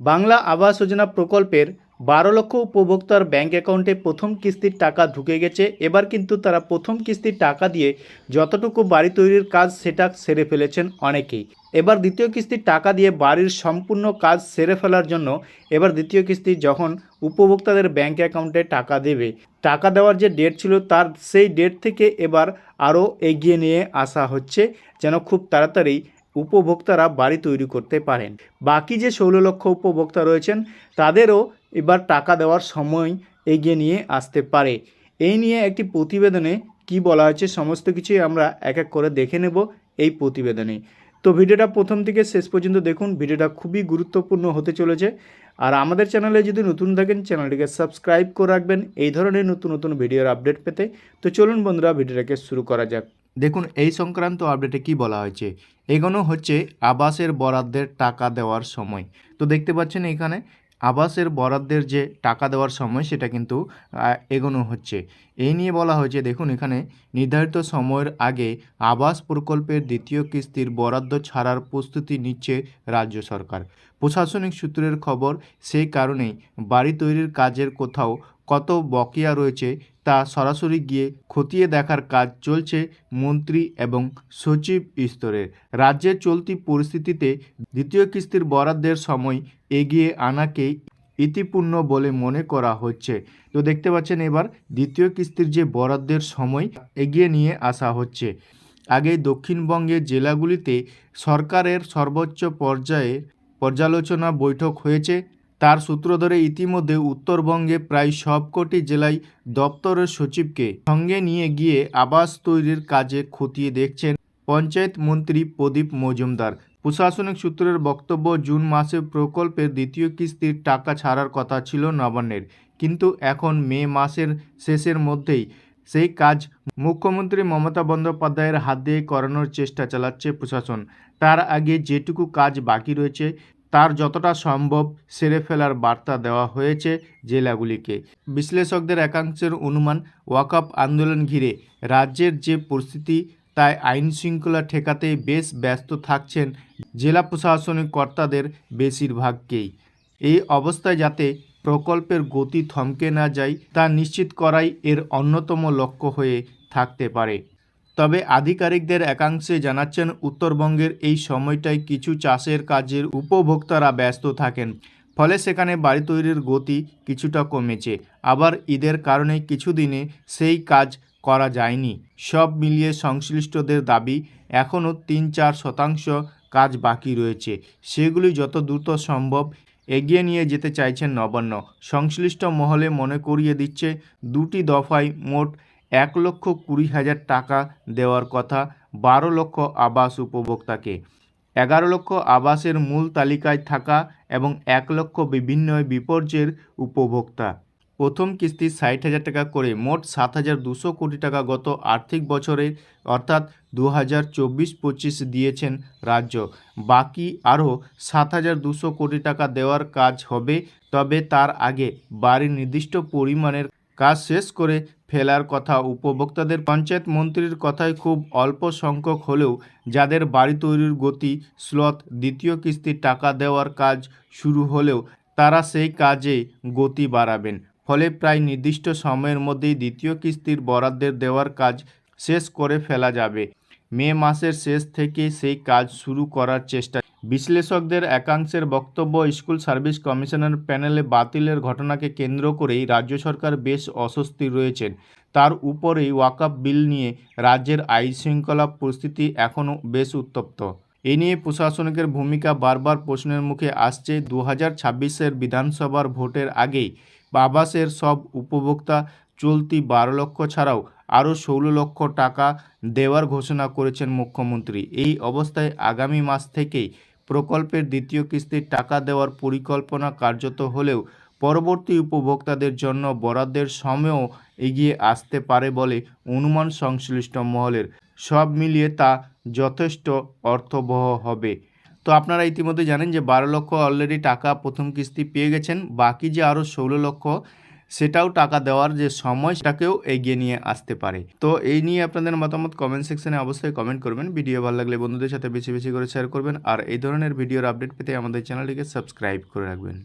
বাংলা আবাস যোজনা প্রকল্পের বারো লক্ষ উপভোক্তার ব্যাংক অ্যাকাউন্টে প্রথম কিস্তির টাকা ঢুকে গেছে। এবার কিন্তু তারা প্রথম কিস্তির টাকা দিয়ে যতটুকু বাড়ি তৈরির কাজ সেটা সেরে ফেলেছেন অনেকেই। এবার দ্বিতীয় কিস্তির টাকা দিয়ে বাড়ির সম্পূর্ণ কাজ সেরে ফেলার জন্য এবার দ্বিতীয় কিস্তি যখন উপভোক্তাদের ব্যাংক অ্যাকাউন্টে টাকা দেবে, টাকা দেওয়ার যে ডেট ছিল তার সেই ডেট থেকে এবার আরও এগিয়ে নিয়ে আসা হচ্ছে। যেন খুব তাড়াতাড়ি উপভোক্তারা বাড়ি তৈরি করতে পারেন। বাকি যে ষোলো লক্ষ উপভোক্তা রয়েছেন, তাদেরও এবার টাকা দেওয়ার সময় এগিয়ে নিয়ে আসতে পারে। এই নিয়ে একটি প্রতিবেদনে কি বলা হয়েছে সমস্ত কিছুই আমরা এক এক করে দেখে নেব এই প্রতিবেদনে। তো ভিডিওটা প্রথম থেকে শেষ পর্যন্ত দেখুন, ভিডিওটা খুবই গুরুত্বপূর্ণ হতে চলেছে। আর আমাদের চ্যানেলে যদি নতুন থাকেন, চ্যানেলটিকে সাবস্ক্রাইব করে রাখবেন। এই ধরনের নতুন নতুন ভিডিওর আপডেট পেতে। তো চলুন বন্ধুরা, ভিডিওটাকে শুরু করা যাক। দেখুন, এই সংক্রান্ত আপডেটে কি বলা হয়েছে? এগুলো হচ্ছে আবাসের বরাদ্দের টাকা দেওয়ার সময়। তো দেখতে পাচ্ছেন এখানে আবাসের বরাদ্দের যে টাকা দেওয়ার সময়, সেটা কিন্তু এগোনো হচ্ছে। এই নিয়ে বলা হয়েছে, দেখুন, এখানে নির্ধারিত সময়ের আগে আবাস প্রকল্পের দ্বিতীয় কিস্তির বরাদ্দ ছাড়ার প্রস্তুতি নিচ্ছে রাজ্য সরকার। প্রশাসনিক সূত্রের খবর, সেই কারণেই বাড়ি তৈরির কাজের কোথাও কত বকেয়া রয়েছে তা সরাসরি গিয়ে খতিয়ে দেখার কাজ চলছে মন্ত্রী এবং সচিব স্তরের রাজ্যের চলতি পরিস্থিতিতে দ্বিতীয় কিস্তির বরাদ্দের সময় এগিয়ে আনাকে ইতিপূর্ণ বলে মনে করা হচ্ছে। তো দেখতে পাচ্ছেন এবার দ্বিতীয় কিস্তির যে বরাদ্দের সময় এগিয়ে নিয়ে আসা হচ্ছে। আগে দক্ষিণবঙ্গের জেলাগুলিতে সরকারের সর্বোচ্চ পর্যায়ে পর্যালোচনা বৈঠক হয়েছে। তার সূত্র ধরে ইতিমধ্যে উত্তরবঙ্গে প্রায় সবকটি জেলায় দপ্তরের সচিবকে সঙ্গে নিয়ে গিয়ে আবাস তৈরির কাজে খতিয়ে দেখছেন পঞ্চায়েত মন্ত্রী প্রদীপ মজুমদার। প্রশাসনিক সূত্রের বক্তব্য, জুন মাসে প্রকল্পের দ্বিতীয় কিস্তির টাকা ছাড়ার কথা ছিল নবান্নের। কিন্তু এখন মে মাসের শেষের মধ্যেই সেই কাজ মুখ্যমন্ত্রী মমতা বন্দ্যোপাধ্যায়ের হাত দিয়ে করানোর চেষ্টা চালাচ্ছে প্রশাসন। তার আগে যেটুকু কাজ বাকি রয়েছে তার যতটা সম্ভব সেরে ফেলার বার্তা দেওয়া হয়েছে জেলাগুলিকে। বিশ্লেষকদের একাংশের অনুমান, ওয়াকআপ আন্দোলন ঘিরে রাজ্যের যে পরিস্থিতি, তাই আইন শৃঙ্খলা ঠেকাতে বেশ ব্যস্ত থাকছেন জেলা প্রশাসনিক কর্তাদের বেশিরভাগকেই। এই অবস্থায় যাতে প্রকল্পের গতি থমকে না যায়, তা নিশ্চিত করাই এর অন্যতম লক্ষ্য হয়ে থাকতে পারে। তবে আধিকারিকদের একাংশে জানাচ্ছেন, উত্তরবঙ্গের এই সময়টায় কিছু চাষের কাজের উপভোক্তারা ব্যস্ত থাকেন, ফলে সেখানে বাড়ি তৈরির গতি কিছুটা কমেছে। আবার ঈদের কারণে কিছুদিনে সেই কাজ করা যায়নি। সব মিলিয়ে সংশ্লিষ্টদের দাবি, এখনও তিন চার শতাংশ কাজ বাকি রয়েছে। সেগুলি যত দ্রুত সম্ভব এগিয়ে নিয়ে যেতে চাইছেন নবান্ন। সংশ্লিষ্ট মহলে মনে করিয়ে দিচ্ছে, দুটি দফায় মোট এক লক্ষ কুড়ি হাজার টাকা দেওয়ার কথা বারো লক্ষ আবাস উপভোক্তাকে। এগারো লক্ষ আবাসের মূল তালিকায় থাকা এবং এক লক্ষ বিভিন্ন বিপর্যয়ের উপভোক্তা। প্রথম কিস্তি ষাট হাজার টাকা করে, মোট সাত হাজার দুশো কোটি টাকা গত আর্থিক বছরে, অর্থাৎ দু হাজার চব্বিশ পঁচিশ দিয়েছেন রাজ্য। বাকি আরও সাত হাজার দুশো কোটি টাকা দেওয়ার কাজ হবে, তবে তার আগে বাড়ির নির্দিষ্ট পরিমাণের কাজ শেষ করে ফেলার কথা, উপভোক্তাদের পঞ্চায়েত মন্ত্রীর কথায় খুব অল্প সংখ্যক হলেও যাদের বাড়ি তৈরির গতি, স্লথ, দ্বিতীয় কিস্তির টাকা দেওয়ার কাজ শুরু হলেও তারা সেই কাজে গতি বাড়াবেন। ফলে প্রায় নির্দিষ্ট সময়ের মধ্যেই দ্বিতীয় কিস্তির বরাদ্দের দেওয়ার কাজ শেষ করে ফেলা যাবে। মে মাসের শেষ থেকে সেই কাজ শুরু করার চেষ্টা। বিশ্লেষকদের একাংশের বক্তব্য স্কুল সার্ভিস কমিশনের প্যানেলে বাতিলের ঘটনাকে কেন্দ্র করেই রাজ্য সরকার বেশ অস্বস্তি রয়েছেন তার উপরেই ওয়াকআপ বিল নিয়ে রাজ্যের আইন শৃঙ্খলা পরিস্থিতি এখনও বেশ উত্তপ্ত। এ নিয়ে প্রশাসনিকের ভূমিকা বারবার প্রশ্নের মুখে আসছে। দু হাজার বিধানসভার ভোটের আগেই আবাসের সব উপভোক্তা চলতি বারো লক্ষ ছাড়াও আরও ষোলো লক্ষ টাকা দেওয়ার ঘোষণা করেছেন মুখ্যমন্ত্রী। এই অবস্থায় আগামী মাস থেকেই প্রকল্পের দ্বিতীয় কিস্তির টাকা দেওয়ার পরিকল্পনা কার্যত হলেও পরবর্তী উপভোক্তাদের জন্য বরাদ্দের সময়ও এগিয়ে আসতে পারে বলে অনুমান সংশ্লিষ্ট মহলের। সব মিলিয়ে তা যথেষ্ট অর্থবহ হবে। তো আপনারা ইতিমধ্যে জানেন যে বারো লক্ষ অলরেডি টাকা প্রথম কিস্তি পেয়ে গেছেন। বাকি যে আরও ষোলো লক্ষ সেটাও টাকা দেওয়ার যে সময়, সেটাকেও এগিয়ে নিয়ে আসতে পারে। তো এই নিয়ে আপনাদের মতামত কমেন্ট সেকশনে অবশ্যই কমেন্ট করবেন। ভিডিও ভালো লাগলে বন্ধুদের সাথে বেশি বেশি করে শেয়ার করবেন। আর এই ধরনের ভিডিওর আপডেট পেতে আমাদের চ্যানেলটিকে সাবস্ক্রাইব করে রাখবেন।